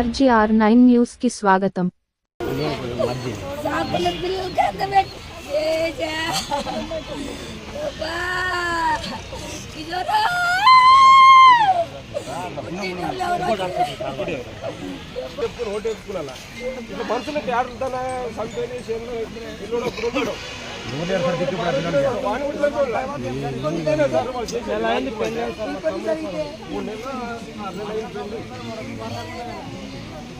RGR nine news కి స్వాగతం చేపల పిల్లలు కింద పెట్టి చేసా. అబ్బా. ఇదోరా. పుట్టినోళ్ళు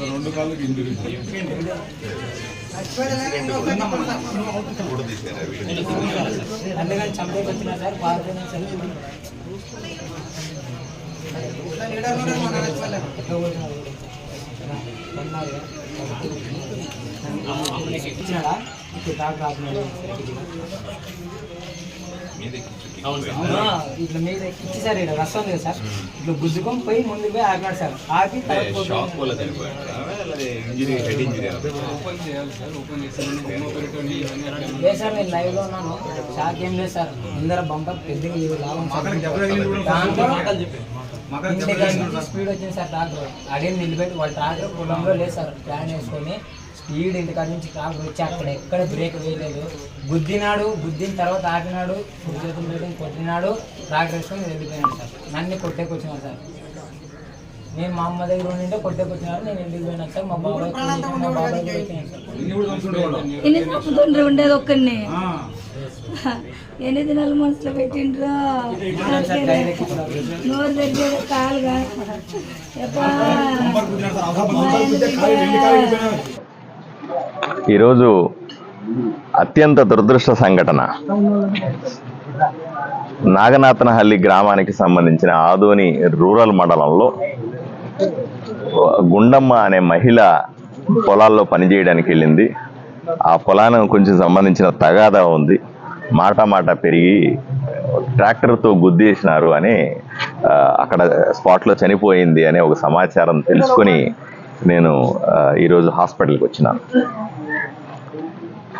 రెండు కాళ్ళకి ఇంజరీ అందుకని చంపేకి వచ్చినా సార్ పారిపోయినా సరే ఇట్లా మీద ఎక్కించి సార్ ఇక్కడ రసం ఉంది కదా సార్. ఇట్లా గుద్దుకొని పోయి ముందుకు పోయి ఆగినాడు సార్. ఆగి షాక్ లేదు సార్ నేను లైవ్లో ఉన్నాను. షాక్ ఏం లేదు సార్. ముందర బంపర్ పెద్దగా ఇవి లాభం స్పీడ్ వచ్చింది సార్ ట్రాక్టర్. అడిగి నిలబెట్టి వాళ్ళ ట్రాక్టర్ పొలంలో లేదు సార్. ప్లాన్ వేసుకొని స్పీడ్ ఇంటికాడ నుంచి ట్రాక్టర్ వచ్చి అక్కడ ఎక్కడ బ్రేక్ వేయలేదు. గుద్దినాడు గుద్దిన తర్వాత ఆపినాడు చేతులు కొట్టినాడు ట్రాక్టర్ వేసుకొని వెళ్ళిపోయినాడు సార్. నన్ను కొట్టేకొచ్చినాడు సార్. నేను మా అమ్మ దగ్గర ఉండింటే కొట్టేకొచ్చినాడు నేను ఇంటికి పోయినాను సార్ మా బాబాయ్ మా బాబాయ్ కూడా ఉండేది ఒక్కడిని? ఎన్ని దినాలు మనసులో పెట్టిండ్రు? నోరు తెరిచేది కాలుగా. ఈరోజు అత్యంత దురదృష్ట సంఘటన. నాగనాథనహల్లి గ్రామానికి సంబంధించిన ఆదోని రూరల్ మండలంలో గుండమ్మ అనే మహిళ పొలాల్లో పనిచేయడానికి వెళ్ళింది. ఆ పొలానికి కొంచెం సంబంధించిన తగాదా ఉంది. మాట మాట పెరిగి ట్రాక్టర్తో గుద్దేసినారు అని అక్కడ స్పాట్లో చనిపోయింది అనే ఒక సమాచారం తెలుసుకొని నేను ఈరోజు హాస్పిటల్కి వచ్చినాను.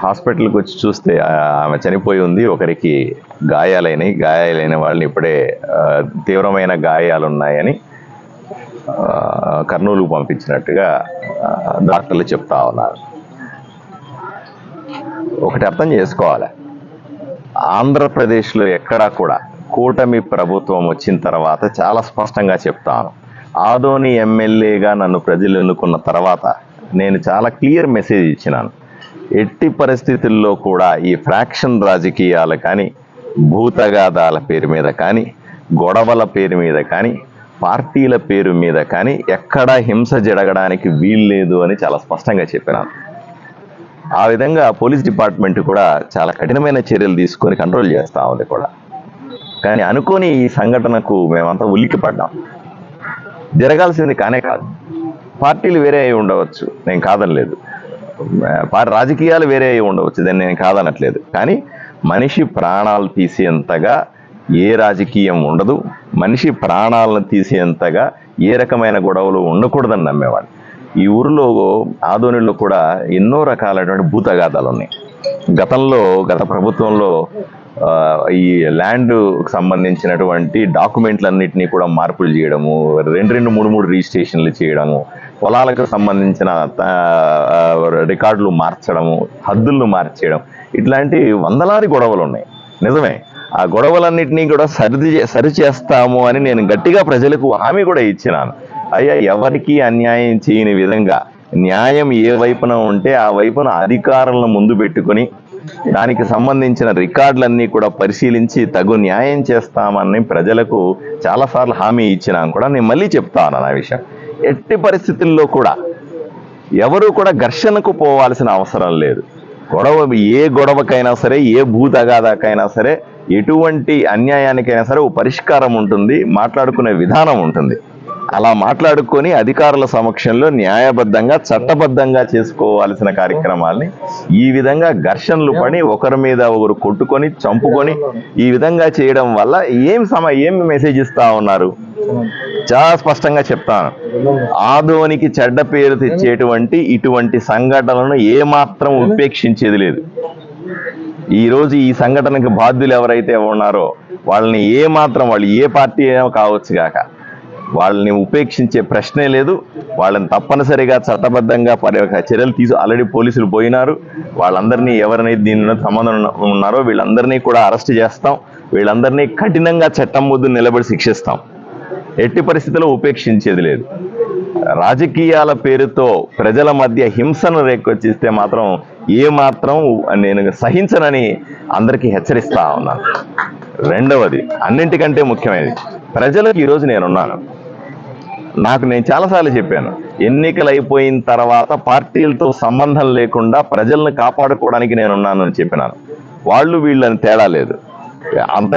హాస్పిటల్కి వచ్చి చూస్తే ఆమె చనిపోయి ఉంది. ఒకరికి గాయాలైనవి గాయాలైన వాళ్ళని ఇప్పుడే తీవ్రమైన గాయాలు ఉన్నాయని కర్నూలు కర్నూలుకు పంపించినట్టుగా డాక్టర్లు చెప్తా ఉన్నారు. ఒకటి అర్థం చేసుకోవాలి. ఆంధ్రప్రదేశ్లో ఎక్కడా కూడా కూటమి ప్రభుత్వం వచ్చిన తర్వాత చాలా స్పష్టంగా చెప్తాను. ఆదోని ఎమ్మెల్యేగా నన్ను ప్రజలు ఎన్నుకున్న తర్వాత నేను చాలా క్లియర్ మెసేజ్ ఇచ్చినాను. ఎట్టి పరిస్థితుల్లో కూడా ఈ ఫ్రాక్షన్ రాజకీయాలు కానీ భూతగాదాల పేరు మీద కానీ గొడవల పేరు మీద కానీ పార్టీల పేరు మీద కానీ ఎక్కడా హింస జరగడానికి వీల్లేదు అని చాలా స్పష్టంగా చెప్పినాను. ఆ విధంగా పోలీస్ డిపార్ట్మెంట్ కూడా చాలా కఠినమైన చర్యలు తీసుకొని కంట్రోల్ చేస్తా ఉంది కూడా. కానీ అనుకోని ఈ సంఘటనకు మేమంతా ఉలిక్కి పడ్డాం జరగాల్సింది కానే కాదు. పార్టీలు వేరే అయి ఉండవచ్చు. నేను కాదనలేదు. పా- రాజకీయాలు వేరే అయి ఉండవచ్చు. దాన్ని నేను కాదనట్లేదు. కానీ మనిషి ప్రాణాలు తీసేంతగా ఏ రాజకీయం ఉండదు. మనిషి ప్రాణాలను తీసేంతగా ఏ రకమైన గొడవలు ఉండకూడదని నమ్మేవాడు. ఈ ఊరిలో ఆధోనిలో కూడా ఎన్నో రకాలైనటువంటి భూతగాథాలు ఉన్నాయి. గతంలో గత ప్రభుత్వంలో ఈ ల్యాండ్ సంబంధించినటువంటి డాక్యుమెంట్లన్నింటినీ కూడా మార్పులు చేయడము రెండు రెండు మూడు మూడు రిజిస్ట్రేషన్లు చేయడము పొలాలకు సంబంధించిన రికార్డులు మార్చడము హద్దులను మార్చేయడం ఇట్లాంటి వందలాది గొడవలు ఉన్నాయి. నిజమే. ఆ గొడవలన్నింటినీ కూడా సరిది సరిచేస్తాము అని నేను గట్టిగా ప్రజలకు హామీ కూడా ఇచ్చినాను. అయ్యా ఎవరికి అన్యాయం చేయని విధంగా న్యాయం ఏ వైపున ఉంటే ఆ వైపున అధికారులను ముందు పెట్టుకొని దానికి సంబంధించిన రికార్డులన్నీ కూడా పరిశీలించి తగు న్యాయం చేస్తామని ప్రజలకు చాలాసార్లు హామీ ఇచ్చినాను కూడా నేను మళ్ళీ చెప్తాను ఆ విషయం. ఎట్టి పరిస్థితుల్లో కూడా ఎవరు కూడా ఘర్షణకు పోవాల్సిన అవసరం లేదు. గొడవ ఏ గొడవకైనా సరే ఏ భూతగాదాకైనా సరే ఎటువంటి అన్యాయానికైనా సరే ఓ పరిష్కారం ఉంటుంది మాట్లాడుకునే విధానం ఉంటుంది. అలా మాట్లాడుకొని అధికారుల సమక్షంలో న్యాయబద్ధంగా చట్టబద్ధంగా చేసుకోవాల్సిన కార్యక్రమాల్ని ఈ విధంగా ఘర్షణలు పడి ఒకరి మీద ఒకరు కొట్టుకొని చంపుకొని ఈ విధంగా చేయడం వల్ల ఏం సమ ఏం మెసేజ్ ఇస్తా ఉన్నారు? చాలా స్పష్టంగా చెప్తాను. ఆదోనికి చెడ్డ పేరు తెచ్చేటువంటి ఇటువంటి సంఘటనలను ఏమాత్రం ఉపేక్షించేది లేదు. ఈ రోజు ఈ సంఘటనకి బాధ్యులు ఎవరైతే ఉన్నారో వాళ్ళని ఏ మాత్రం వాళ్ళు ఏ పార్టీ అయినా కావచ్చు కాక వాళ్ళని ఉపేక్షించే ప్రశ్నే లేదు. వాళ్ళని తప్పనిసరిగా చట్టబద్ధంగా చర్యలు తీసు ఆల్రెడీ పోలీసులు పోయినారు. వాళ్ళందరినీ ఎవరినైతే దీనిలో సంబంధం ఉన్నారో వీళ్ళందరినీ కూడా అరెస్ట్ చేస్తాం. వీళ్ళందరినీ కఠినంగా చట్టం ముద్దు నిలబడి శిక్షిస్తాం. ఎట్టి పరిస్థితిలో ఉపేక్షించేది లేదు. రాజకీయాల పేరుతో ప్రజల మధ్య హింసను రేకొచ్చిస్తే మాత్రం ఏ మాత్రం నేను సహించనని అందరికీ హెచ్చరిస్తా ఉన్నాను. రెండవది అన్నింటికంటే ముఖ్యమైనది ప్రజలకు ఈరోజు నేనున్నాను. నాకు నేను చాలాసార్లు చెప్పాను. ఎన్నికలు అయిపోయిన తర్వాత పార్టీలతో సంబంధం లేకుండా ప్రజలను కాపాడుకోవడానికి నేనున్నాను అని చెప్పినాను. వాళ్ళు వీళ్ళని తేడా లేదు. అంత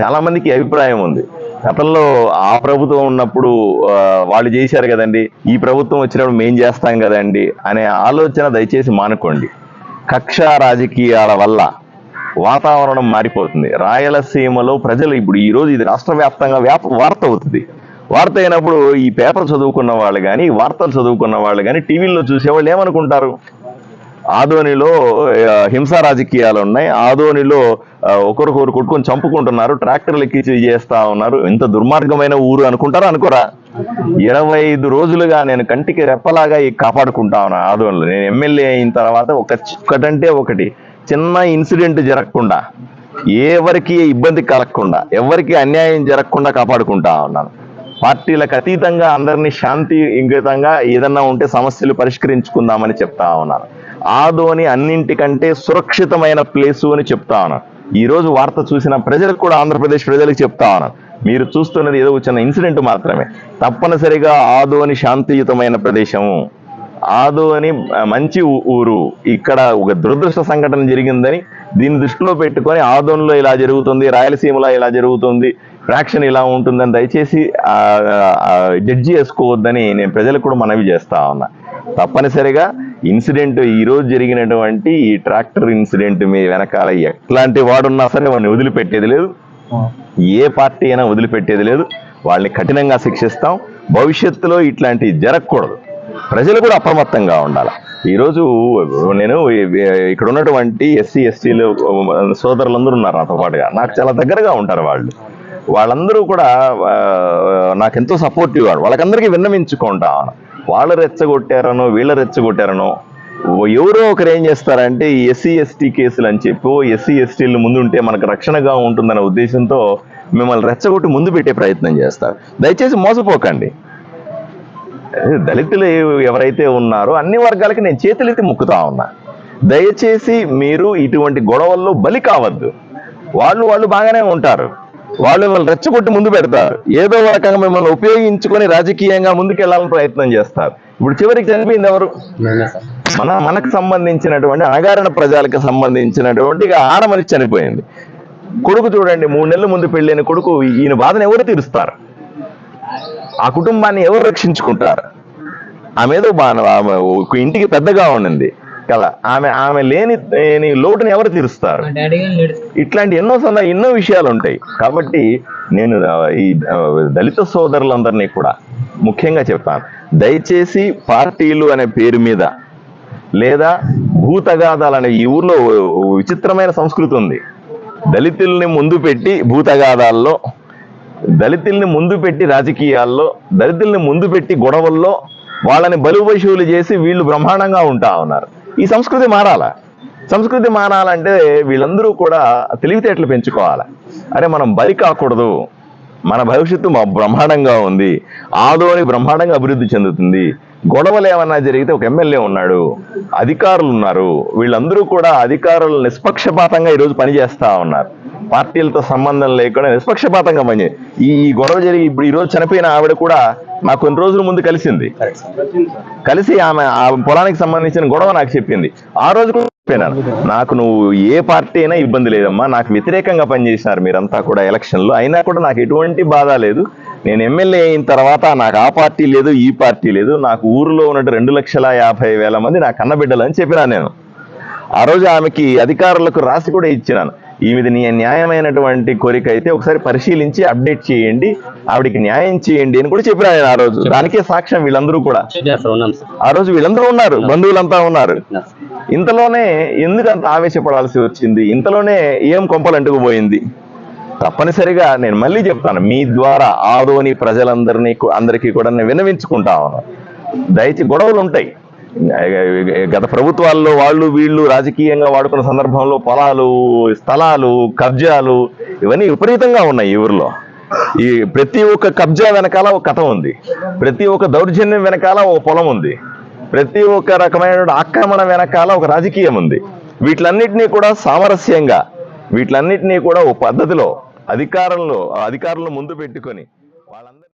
చాలా మందికి అభిప్రాయం ఉంది. గతంలో ఆ ప్రభుత్వం ఉన్నప్పుడు వాళ్ళు చేశారు కదండి ఈ ప్రభుత్వం వచ్చినప్పుడు మేం చేస్తాం కదండి అనే ఆలోచన దయచేసి మానుకోండి. కక్ష రాజకీయాల వల్ల వాతావరణం మారిపోతుంది. రాయలసీమలో ప్రజలు ఇప్పుడు ఈరోజు ఇది రాష్ట్ర వ్యాప్తంగా వ్యాప వార్త అవుతుంది. వార్త అయినప్పుడు ఈ పేపర్ చదువుకున్న వాళ్ళు కానీ వార్తలు చదువుకున్న వాళ్ళు కానీ టీవీల్లో చూసేవాళ్ళు ఏమనుకుంటారు? ఆదోనిలో హింసా రాజకీయాలు ఉన్నాయి. ఆదోనిలో ఒకరికొకరు కొట్టుకొని చంపుకుంటున్నారు. ట్రాక్టర్లు ఎక్కించి చేస్తా ఉన్నారు. ఇంత దుర్మార్గమైన ఊరు అనుకుంటారా అనుకోరా? ఇరవై ఐదు రోజులుగా నేను కంటికి రెప్పలాగా కాపాడుకుంటా ఉన్నా ఆదోనిలో నేను ఎమ్మెల్యే అయిన తర్వాత ఒక ఒకటంటే ఒకటి. చిన్న ఇన్సిడెంట్ జరగకుండా ఎవరికి ఇబ్బంది కలగకుండా ఎవరికి అన్యాయం జరగకుండా కాపాడుకుంటా ఉన్నాను. పార్టీలకు అతీతంగా అందరినీ శాంతి ఇంగితంగా ఏదన్నా ఉంటే సమస్యలు పరిష్కరించుకుందామని చెప్తా ఉన్నారు. ఆదోని అన్నింటికంటే సురక్షితమైన ప్లేసు అని చెప్తా ఉన్నాను ఈ రోజు వార్త చూసిన ప్రజలకు కూడా ఆంధ్రప్రదేశ్ ప్రజలకు చెప్తా ఉన్నాను మీరు చూస్తున్నది ఏదో చిన్న ఇన్సిడెంట్ మాత్రమే. తప్పనిసరిగా ఆదోని శాంతియుతమైన ప్రదేశము ఆదోని మంచి ఊ- ఊరు. ఇక్కడ ఒక దురదృష్ట సంఘటన జరిగిందని దీన్ని దృష్టిలో పెట్టుకొని ఆదోన్లో ఇలా జరుగుతుంది రాయలసీమలో ఇలా జరుగుతుంది ఫ్రాక్షన్ ఇలా ఉంటుందని దయచేసి జడ్జి చేసుకోవద్దని నేను ప్రజలకు కూడా మనవి చేస్తా ఉన్నా. తప్పనిసరిగా ఇన్సిడెంట్ ఈ రోజు జరిగినటువంటి ఈ ట్రాక్టర్ ఇన్సిడెంట్ మీ వెనకాల ఎట్లాంటి వాడున్నా సరే వాడిని వదిలిపెట్టేది లేదు. ఏ పార్టీ అయినా వదిలిపెట్టేది లేదు. వాళ్ళని కఠినంగా శిక్షిస్తాం. భవిష్యత్తులో ఇట్లాంటివి జరగకూడదు. ప్రజలు కూడా అప్రమత్తంగా ఉండాలి. ఈరోజు నేను ఇక్కడ ఉన్నటువంటి ఎస్సీ ఎస్టీలు సోదరులందరూ ఉన్నారు నాతో పాటుగా. నాకు చాలా దగ్గరగా ఉంటారు వాళ్ళు. వాళ్ళందరూ కూడా నాకెంతో సపోర్టివ్ వాడు వాళ్ళకందరికీ విన్నవించుకుంటా వాళ్ళు రెచ్చగొట్టారనో వీళ్ళ రెచ్చగొట్టారనో ఎవరో ఒకరు ఏం చేస్తారంటే ఈ ఎస్సీ ఎస్టీ కేసులు అని చెప్పి ఎస్సీ ఎస్టీలు ముందుంటే మనకు రక్షణగా ఉంటుందనే ఉద్దేశంతో మిమ్మల్ని రెచ్చగొట్టి ముందు పెట్టే ప్రయత్నం చేస్తారు. దయచేసి మోసపోకండి. దళితులు ఎవరైతే ఉన్నారో అన్ని వర్గాలకి నేను చేతులెత్తి మొక్కుతా ఉన్నా. దయచేసి మీరు ఇటువంటి గొడవల్లో బలి కావద్దు. వాళ్ళు వాళ్ళు బాగానే ఉంటారు. వాళ్ళు మిమ్మల్ని రెచ్చగొట్టి ముందు పెడతారు. ఏదో ఒక రకంగా మిమ్మల్ని ఉపయోగించుకొని రాజకీయంగా ముందుకెళ్ళాలని ప్రయత్నం చేస్తారు. ఇప్పుడు చివరికి చనిపోయింది ఎవరు? మన మనకు సంబంధించినటువంటి అణగారిన ప్రజలకు సంబంధించినటువంటి ఆడ మనిషి చనిపోయింది. కొడుకు చూడండి మూడు నెలల ముందు పెళ్ళైన కొడుకు ఈయన బాధను ఎవరు తీరుస్తారు? ఆ కుటుంబాన్ని ఎవరు రక్షించుకుంటారు? ఆమె ఏదో ఇంటికి పెద్దగా ఉండింది. కదా ఆమె ఆమె లేని లోటుని ఎవరు తీరుస్తారు? ఇట్లాంటి ఎన్నో సంద ఎన్నో విషయాలు ఉంటాయి కాబట్టి నేను ఈ దళిత సోదరులందరినీ కూడా ముఖ్యంగా చెప్తాను. దయచేసి పార్టీలు అనే పేరు మీద లేదా భూతగాదాలు అనే ఈ ఊర్లో విచిత్రమైన సంస్కృతి ఉంది. దళితుల్ని ముందు పెట్టి భూతగాదాల్లో దళితుల్ని ముందు పెట్టి రాజకీయాల్లో దళితుల్ని ముందు పెట్టి గొడవల్లో వాళ్ళని బలుపశువులు చేసి వీళ్ళు బ్రహ్మాండంగా ఉంటా ఉన్నారు. ఈ సంస్కృతి మారాలా? సంస్కృతి మారాలంటే వీళ్ళందరూ కూడా తెలివితేటలు పెంచుకోవాలి? అరే మనం బలి కాకూడదు. మన భవిష్యత్తు మా బ్రహ్మాండంగా ఉంది. ఆదోని బ్రహ్మాండంగా అభివృద్ధి చెందుతుంది. గొడవలు ఏమన్నా జరిగితే ఒక ఎమ్మెల్యే ఉన్నాడు. అధికారులు ఉన్నారు. వీళ్ళందరూ కూడా అధికారులు నిష్పక్షపాతంగా ఈరోజు పనిచేస్తూ ఉన్నారు. పార్టీలతో సంబంధం లేకుండా నిష్పక్షపాతంగా పని ఈ ఈ గొడవ జరిగి ఇప్పుడు ఈ రోజు చనిపోయిన ఆవిడ కూడా నాకు కొన్ని రోజుల ముందు కలిసింది. కలిసి ఆమె ఆ పొలానికి సంబంధించిన గొడవ నాకు చెప్పింది. ఆ రోజు కూడా నాకు నువ్వు ఏ పార్టీ అయినా ఇబ్బంది లేదమ్మా. నాకు వ్యతిరేకంగా పనిచేసినారు మీరంతా కూడా ఎలక్షన్లో. అయినా కూడా నాకు ఎటువంటి బాధ లేదు. నేను ఎమ్మెల్యే అయిన తర్వాత నాకు ఆ పార్టీ లేదు ఈ పార్టీ లేదు. నాకు ఊరిలో ఉన్నట్టు రెండు లక్షల యాభై వేల మంది నా కన్నబిడ్డలు అని చెప్పినా నేను. ఆ రోజు ఆమెకి అధికారులకు రాసి కూడా ఇచ్చినాను. ఈమెది నీ న్యాయమైనటువంటి కోరిక అయితే ఒకసారి పరిశీలించి అప్డేట్ చేయండి. ఆవిడికి న్యాయం చేయండి అని కూడా చెప్పినా నేను ఆ రోజు. దానికే సాక్ష్యం వీళ్ళందరూ కూడా. ఆ రోజు వీళ్ళందరూ ఉన్నారు బంధువులంతా ఉన్నారు. ఇంతలోనే ఎందుకు అంత ఆవేశపడాల్సి వచ్చింది? ఇంతలోనే ఏం కొంపలంటుకు పోయింది? తప్పనిసరిగా నేను మళ్ళీ చెప్తాను మీ ద్వారా ఆదోని ప్రజలందరినీ అందరికీ కూడా నేను విన్నవించుకుంటా ఉన్నాను. దయచి గొడవలు ఉంటాయి. గత ప్రభుత్వాల్లో వాళ్ళు వీళ్ళు రాజకీయంగా వాడుకున్న సందర్భంలో పొలాలు స్థలాలు కబ్జాలు ఇవన్నీ విపరీతంగా ఉన్నాయి ఈ ఊరిలో. ఈ ప్రతి ఒక్క కబ్జా వెనకాల ఒక కథ ఉంది. ప్రతి ఒక్క దౌర్జన్యం వెనకాల ఒక పొలం ఉంది. ప్రతి ఒక్క రకమైన ఆక్రమణ వెనకాల ఒక రాజకీయం ఉంది. వీటిలన్నిటినీ కూడా సామరస్యంగా వీటిలన్నిటినీ కూడా ఒక పద్ధతిలో అధికారంలో అధికారులను ముందు పెట్టుకొని